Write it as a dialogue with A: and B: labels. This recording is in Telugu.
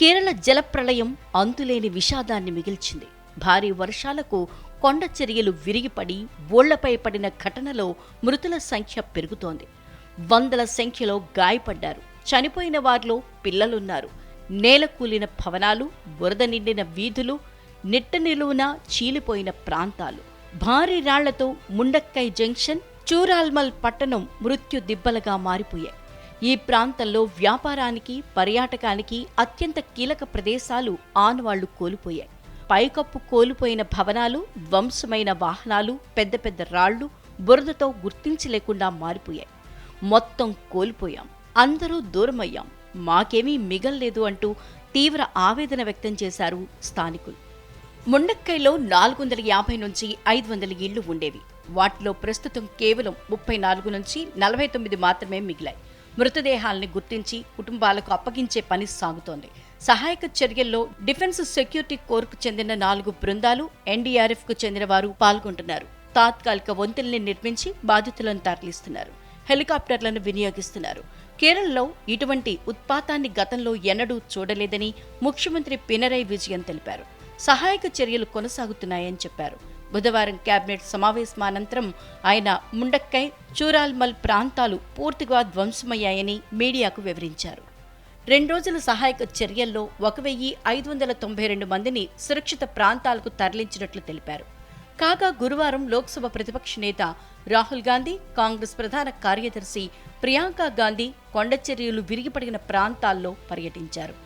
A: కేరళ జలప్రళయం అంతులేని విషాదాన్ని మిగిల్చింది. భారీ వర్షాలకు కొండ చర్యలు విరిగిపడి ఓళ్ళపై పడిన ఘటనలో మృతుల సంఖ్య పెరుగుతోంది. వందల సంఖ్యలో గాయపడ్డారు. చనిపోయిన వారిలో పిల్లలున్నారు. నేల కూలిన భవనాలు బురద నిండిన వీధులు నిట్ట నిలువున చీలిపోయిన ప్రాంతాలు. భారీ రాళ్ళతో ముండక్కై జంక్షన్ చూరాల్మల్ పట్టణం మృత్యు దిబ్బలుగా మారిపోయాయి. ఈ ప్రాంతంలో వ్యాపారానికి పర్యాటకానికి అత్యంత కీలక ప్రదేశాలు ఆనవాళ్ళు కోల్పోయాయి. పైకప్పు కోల్పోయిన భవనాలు ధ్వంసమైన వాహనాలు పెద్ద పెద్ద రాళ్ళు బురదతో గుర్తించలేకుండా మారిపోయాయి. మొత్తం కోల్పోయాం. అందరూ దూరమయ్యాం. మాకేమీ మిగల్లేదు అంటూ తీవ్ర ఆవేదన వ్యక్తం చేశారు స్థానికులు. ముండక్కైలో నాలుగు వందల యాభై నుంచి ఐదు వందల ఇళ్ళు ఉండేవి. వాటిలో ప్రస్తుతం కేవలం ముప్పై నాలుగు నుంచి నలభై తొమ్మిది మాత్రమే మిగిలాయి. మృతదేహాల్ని గుర్తించి కుటుంబాలకు అప్పగించే పని సాగుతోంది. సహాయక చర్యల్లో డిఫెన్స్ సెక్యూరిటీ కోర్కు చెందిన నాలుగు బృందాలు ఎన్డీఆర్ఎఫ్కు చెందిన వారు పాల్గొంటున్నారు. తాత్కాలిక వంతెల్ని నిర్మించి బాధితులను తరలిస్తున్నారు. హెలికాప్టర్లను వినియోగిస్తున్నారు. కేరళలో ఇటువంటి ఉత్పాతాన్ని గతంలో ఎన్నడూ చూడలేదని ముఖ్యమంత్రి పినరై విజయన్ తెలిపారు. సహాయక చర్యలు కొనసాగుతున్నాయని చెప్పారు. బుధవారం కేబినెట్ సమావేశం అనంతరం ఆయన ముండక్కై చూరాల్మల్ ప్రాంతాలు పూర్తిగా ధ్వంసమయ్యాయని మీడియాకు వివరించారు. రెండు రోజుల సహాయక చర్యల్లో ఒక వెయ్యి ఐదు వందల తొంభై రెండు మందిని సురక్షిత ప్రాంతాలకు తరలించినట్లు తెలిపారు. కాగా గురువారం లోక్సభ ప్రతిపక్ష నేత రాహుల్ గాంధీ కాంగ్రెస్ ప్రధాన కార్యదర్శి ప్రియాంక గాంధీ కొండచర్యలు విరిగిపడిన ప్రాంతాల్లో పర్యటించారు.